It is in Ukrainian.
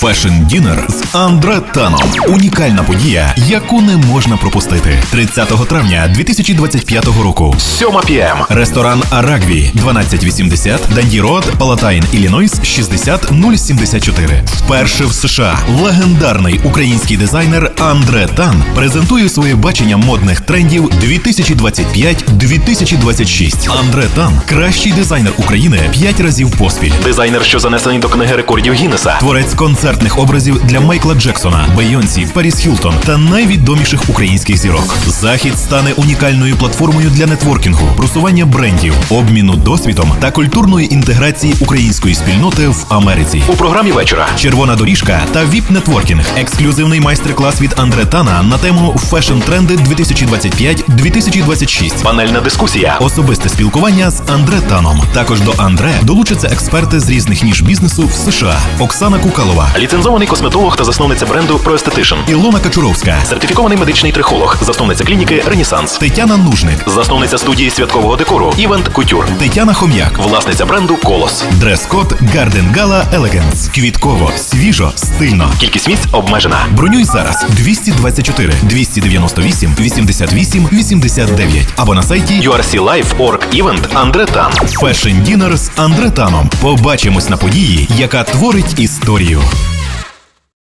Fashion Dinner з Андре Таном. Унікальна подія, яку не можна пропустити. 30 травня 2025 року. 7 п.м. Ресторан Арагві 1280 Данді Род, Палатайн, Іллінойс 60074. Вперше в США легендарний український дизайнер Андре Тан презентує своє бачення модних трендів 2025-2026. Андре Тан кращий дизайнер України 5 разів поспіль. Дизайнер, що занесений до книги рекордів Гіннеса. Творець концертних образів для Майкла Джексона, Бейонсі, Паріс Хілтон та найвідоміших українських зірок. Захід стане унікальною платформою для нетворкінгу, просування брендів, обміну досвідом та культурної інтеграції української спільноти в Америці. У програмі вечора червона доріжка та віп нетворкінг. Ексклюзивний майстер-клас від Андре Тана на тему Фешн тренди 2025-2026. Панельна дискусія, особисте спілкування з Андре Таном. Також до Андре долучаться експерти з різних ніж бізнесу в США. Оксана Кукалова, Ліцензований косметолог та засновниця бренду ProEstetician. Ілона Качуровська, Сертифікований медичний трихолог, засновниця клініки Ренісанс. Тетяна Нужник, Засновниця студії святкового декору Івент Кутюр. Тетяна Хом'як. Власниця бренду Колос. Дрес-код Garden Gala Elegance. Квітково, свіжо, стильно. Кількість місць обмежена. Бронюй зараз 224 298 88 89 або на сайті URC Live.org Event Андре Тан. Fashion Dinner з Андре Таном. Побачимось на події, яка творить історію. ドリオ。